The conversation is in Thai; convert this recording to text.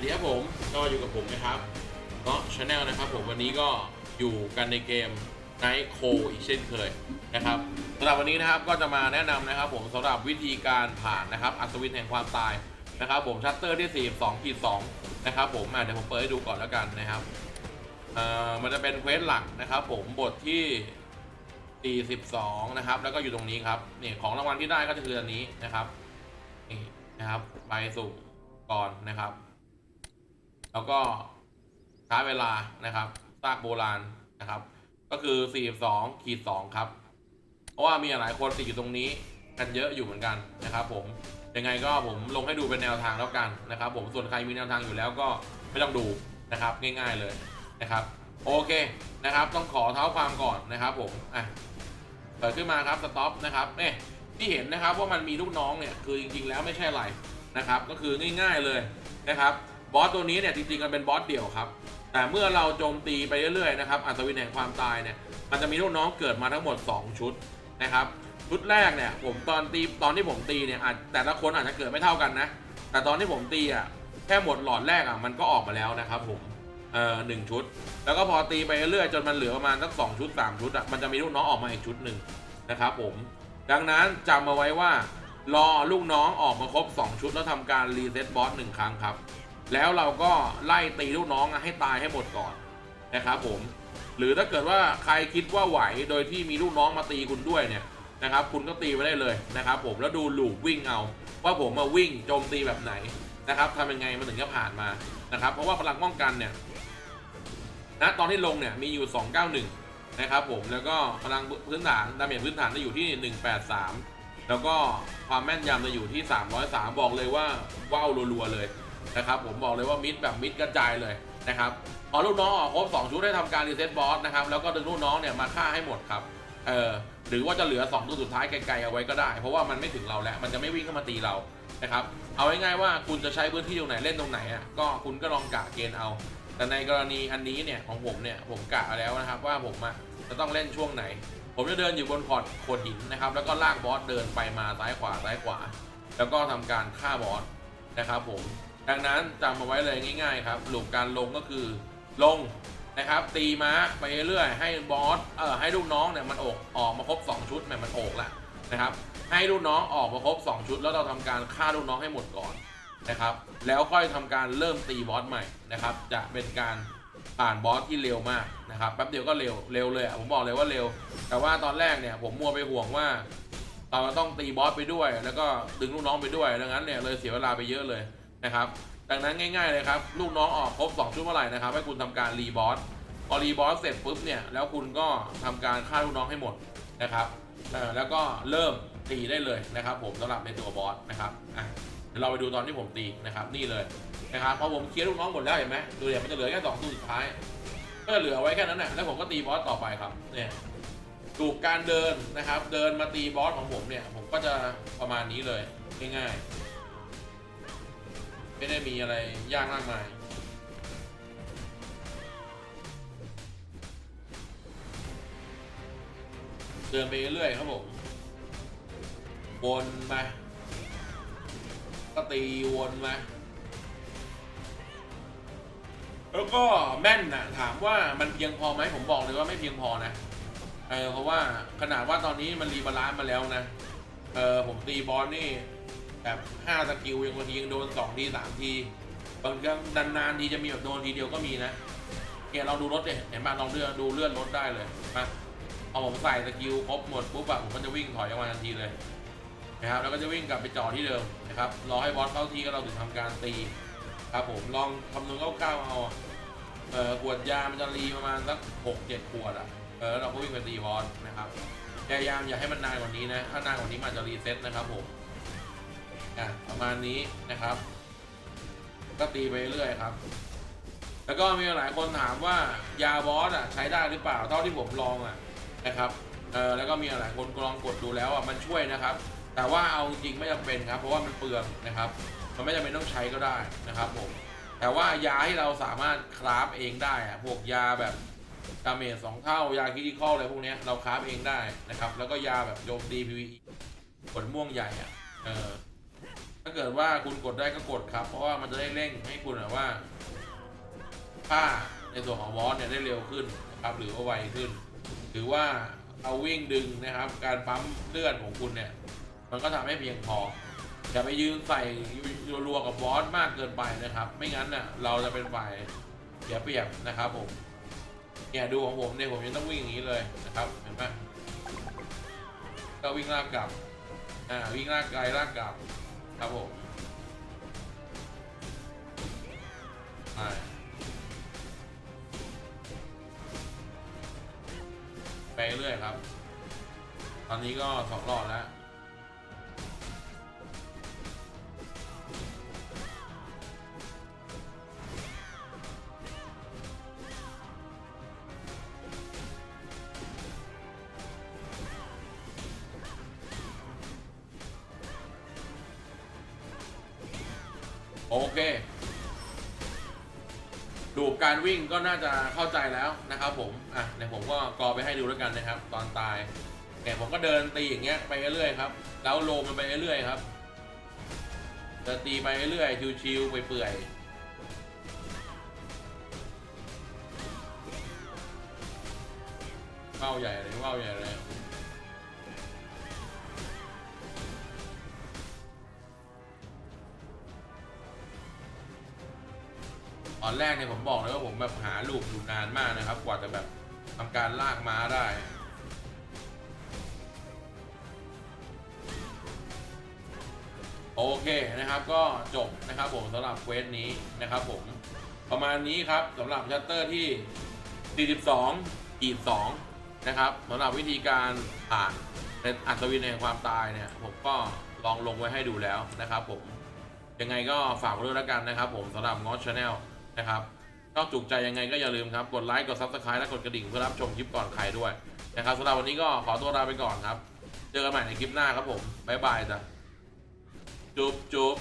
วัสดีครับผมก็อยู่กับผมนะครับเนาะชาแนลนะครับผมวันนี้ก็อยู่กันในเกม Night c o อีกเช่นเคยนะครับสำหรับวันนี้นะครับก็จะมาแนะนำนะครับผมสำหรับวิธีการผ่านนะครับอัศวินแห่งความตายนะครับผมชัตเตอร์ที่ 42ขีด2นะครับผมอะเดี๋ยวผมเปิดให้ดูก่อนแล้วกันนะครับเอ่อมันจะเป็นเควสหลักนะครับผมบทที่ 42 นะครับ แล้วก็อยู่ตรงนี้ครับนี่ของรางวัลที่ได้ก็จะคืออันนี้นะครับนี่นะครับใบสุ่มก่อนนะครับ แล้วก็ช้าเวลานะครับซากโบราณนะครับ ก็คือ 42ขีด2ครับ เพราะว่ามีหลายคนติดอยู่ตรงนี้กันเยอะอยู่เหมือนกันนะครับ ผมยังไงก็ผมลงให้ดูเป็นแนวทางแล้วกันนะครับ ผมส่วนใครมีแนวทางอยู่แล้วก็ไม่ต้องดูนะครับ ง่าย ๆเลยนะครับ โอเคนะครับ ต้องขอเท้าความก่อนนะครับ ผมอะเปิดขึ้นมาครับสต็อปนะครับเนี่ยที่เห็นนะครับว่ามันมีลูกน้องเนี่ยคือจริงๆแล้วไม่ใช่อะไรนะครับ ก็คือง่าย ๆเลยนะครับ บอสตัวนี้เนี่ยจริงๆมันเป็นบอสเดี่ยวครับ แต่เมื่อเราโจมตีไปเรื่อยๆนะครับอัศวินแห่งความตายเนี่ยมันจะมีลูกน้องเกิดมาทั้งหมด 2 ชุดนะครับชุดแรกเนี่ยผมตอนตีตอนที่ผมตีเนี่ยอาจแต่ละคนอาจจะเกิดไม่เท่ากันนะ แต่ตอนที่ผมตีอะแค่หมดหลอดแรกอะมันก็ออกมาแล้วนะครับผมเอ่อหนึ่งชุด แล้วก็พอตีไปเรื่อยๆจนมันเหลือประมาณสักสองชุดสามชุดอะมันจะมีลูกน้องออกมาอีกชุดหนึ่งนะครับผมดังนั้นจำมาไว้ว่ารอลูกน้องออกมาครบ 2 ชุดแล้วทำการรีเซ็ตบอสหนึ่งครั้งครับ แล้วเราก็ไล่ตีลูกน้องให้ตายให้หมดก่อนนะครับผมหรือถ้าเกิดว่าใครคิดว่าไหวโดยที่มีลูกน้องมาตีคุณด้วยเนี่ยนะครับคุณก็ตีไปได้เลยนะครับผมแล้วดูลูกวิ่งเอา ว่าผมมาวิ่งโจมตีแบบไหนนะครับทำยังไงมันถึงจะผ่านมานะครับเพราะว่าพลังป้องกันเนี่ยนะตอนที่ลงเนี่ยมีอยู่ 291 นะครับผมแล้วก็พลังพื้นฐานดาเมจพื้นฐานจะอยู่ที่ 183 แล้วก็ความแม่นยำจะอยู่ที่ 303 บอกเลยว่าว้าวรัวๆเลย นะครับผมบอกเลยว่ามิดแบบมิดกระจายเลยนะครับพอลูกน้องออกครบ2ชุดได้ทำการรีเซ็ตบอสนะครับแล้วก็ดึงลูกน้องเนี่ยมาฆ่าให้หมดครับเออหรือว่าจะเหลือ2ตัวสุดท้ายไกลๆเอาไว้ก็ได้ เพราะว่ามันไม่ถึงเราแล้ว มันจะไม่วิ่งเข้ามาตีเรานะครับเอาง่ายๆว่าคุณจะใช้พื้นที่ตรงไหนเล่นตรงไหนอะก็คุณก็ลองกะเกณฑ์เอา แต่ในกรณีอันนี้เนี่ยของผมเนี่ยผมกะเอาแล้วนะครับว่าผมอะจะต้องเล่นช่วงไหน ผมจะเดินอยู่บนขอดโขดหินนะครับแล้วก็ลากบอสเดินไปมาซ้ายขวาซ้ายขวา แล้วก็ทำการฆ่าบอสนะครับผม ดังนั้นจำมาไว้เลยง่าย ๆ ครับหลุมการลงก็คือลงนะครับ ตีม้าไปเรื่อยให้บอสเออให้ลูกน้องเนี่ยมันออกออกมาครบ 2 ชุดเนี่ยมันออกละนะครับ ให้ลูกน้องออกมาครบ 2 ชุด แล้วเราทำการฆ่าลูกน้องให้หมดก่อนนะครับ แล้วค่อยทำการเริ่มตีบอสใหม่นะครับ จะเป็นการผ่านบอสที่เร็วมากนะครับแป๊บเดียวก็เร็วเร็วเลยผมบอกเลยว่าเร็ว แต่ว่าตอนแรกเนี่ยผมมัวไปห่วงว่าเราต้องตีบอสไปด้วย แล้วก็ดึงลูกน้องไปด้วยดังนั้นเนี่ยเลยเสียเวลาไปเยอะเลย นะครับ ดังนั้นง่ายๆเลยครับ ลูกน้องออกครบ2ชุดเมื่อไหร่นะครับให้คุณทำการรีบอสพอรีบอสเสร็จปุ๊บเนี่ยแล้วคุณก็ทำการฆ่าลูกน้องให้หมดนะครับแล้วก็เริ่มตีได้เลยนะครับ ผมสำหรับในตัวบอสนะครับอะเดี๋ยวเราไปดูตอนที่ผมตีนะครับ นี่เลยนะครับพอผมเคลียร์ลูกน้องหมดแล้วเห็นไหมดูเดี๋ยวมันจะเหลือแค่สองตัวสุดท้ายก็เหลือไว้แค่นั้นแหละแล้วผมก็ตีบอสต่อไปครับเนี่ยถูกการเดินนะครับ เดินมาตีบอสของผมเนี่ย ผมก็จะประมาณนี้เลยง่ายๆ ไม่ได้มีอะไรยากมากมายเดินไปเรื่อยครับผมวนมาก็ตีวนมาแล้วก็แม่นนะถามว่ามันเพียงพอไหมผมบอกเลยว่าไม่เพียงพอนะเออเพราะว่าขนาดว่าตอนนี้มันรีบาลานซ์มาแล้วนะเออผมตีบอลนี่ แบบห้าสกิลยังบางทียังโดนสองทีสามทีบางครั้งนานๆทีจะมีแบบโดนทีเดียวก็มีนะเนี่ยเราดูรถเนี่ยเห็นป่ะลองเลื่อนดูเลื่อนรถได้เลยมาพอาผมใส่สกิลครบหมดปุ๊บอะผมก็จะวิ่งถอยออกมาทันทีเลยนะครับแล้วก็จะวิ่งกลับไปจอดที่เดิมนะครับรอให้บอสเข้าที่ก็เราถึงทำการตีครับผมลองคำนวณคร่าวๆเอาอะเออขวดยามันจะรีประมาณสักหกเจ็ดขวดอะเออเราก็วิ่งไปตีบอลนะครับพยายามอย่าให้มันนานกว่านี้นะถ้านานกว่านี้มันจะรีเซ็ตนะครับผม อะประมาณนี้นะครับ ก็ตีไปเรื่อยครับ แล้วก็มีหลายคนถามว่ายาบอสอะใช้ได้หรือเปล่าเท่าที่ผมลองอะนะครับเออแล้วก็มีหลายคนลองกดดูแล้วอะมันช่วยนะครับ แต่ว่าเอาจริงไม่จำเป็นครับ เพราะว่ามันเปลืองนะครับ มันไม่จำเป็นต้องใช้ก็ได้นะครับผมแต่ว่ายาที่เราสามารถคราฟเองได้อะพวกยาแบบดาเมจสองเท่ายาคิดิคอลอะไรพวกนี้เราคราฟเองได้นะครับ แล้วก็ยาแบบโจมตี PVE ผลม่วงใหญ่อะเออาาเกิดว่าคุณกดได้ก็กดครับ เพราะว่ามันจะได้เร่งให้คุณแบบว่าค่าในส่วนของบอสเนี่ยได้เร็วขึ้นนะครับหรือว่าไวขึ้น หรือว่าเอาวิ่งดึงนะครับ การปั๊มเลือดของคุณเนี่ย มันก็ทำให้เพียงพออย่าไปยืนใส่รัวๆกับบอสมากเกินไปนะครับ ไม่งั้นน่ะเราจะเป็นฝ่ายเสียเปรียบนะครับผมเนี่ยดูของผมเนี่ยผมยังต้องวิ่งอย่างนี้เลยนะครับเห็นไหมก็วิ่งลากกลับอ่าวิ่งลากไกลลากกลับ ครับผมอ่าไปเรื่อยครับ ตอนนี้ก็สองรอบแล้ว โอเค ดูการวิ่งก็น่าจะเข้าใจแล้วนะครับผม อะเดี๋ยวผมก็กรอไปให้ดูแล้วกันนะครับ ตอนตายเนี่ยผมก็เดินตีอย่างเงี้ยไปเรื่อยๆครับ แล้วโลมันไปเรื่อยๆครับเดินตีไปเรื่อยๆชิวๆไปเปื่อยๆเว้าใหญ่เลยเว้าใหญ่เลย ตอนแรกเนี่ยผมบอกเลยว่าผมแบบหาลูกอยู่นานมากนะครับ กว่าจะแบบทำการลากม้าได้โอเคนะครับก็จบนะครับผมสำหรับเควสนี้นะครับผมประมาณนี้ครับสำหรับชัตเตอร์ที่ 42ขีด2นะครับสำหรับวิธีการผ่านเป็นอัศวินแห่งความตายเนี่ยผมก็ลองลงไว้ให้ดูแล้วนะครับผมยังไงก็ฝากไว้ด้วยแล้วกันนะครับผมสำหรับงอชแนล นะครับชอบจุกใจยังไงก็อย่าลืมครับ กดไลค์ กดซับสไครต์และกดกระดิ่งเพื่อรับชมคลิปก่อนใครด้วยนะครับสำหรับวันนี้ก็ขอตัวลาไปก่อนครับ เจอกันใหม่ในคลิปหน้าครับผมบ๊ายบายจ้ะจุ๊บจุ๊บ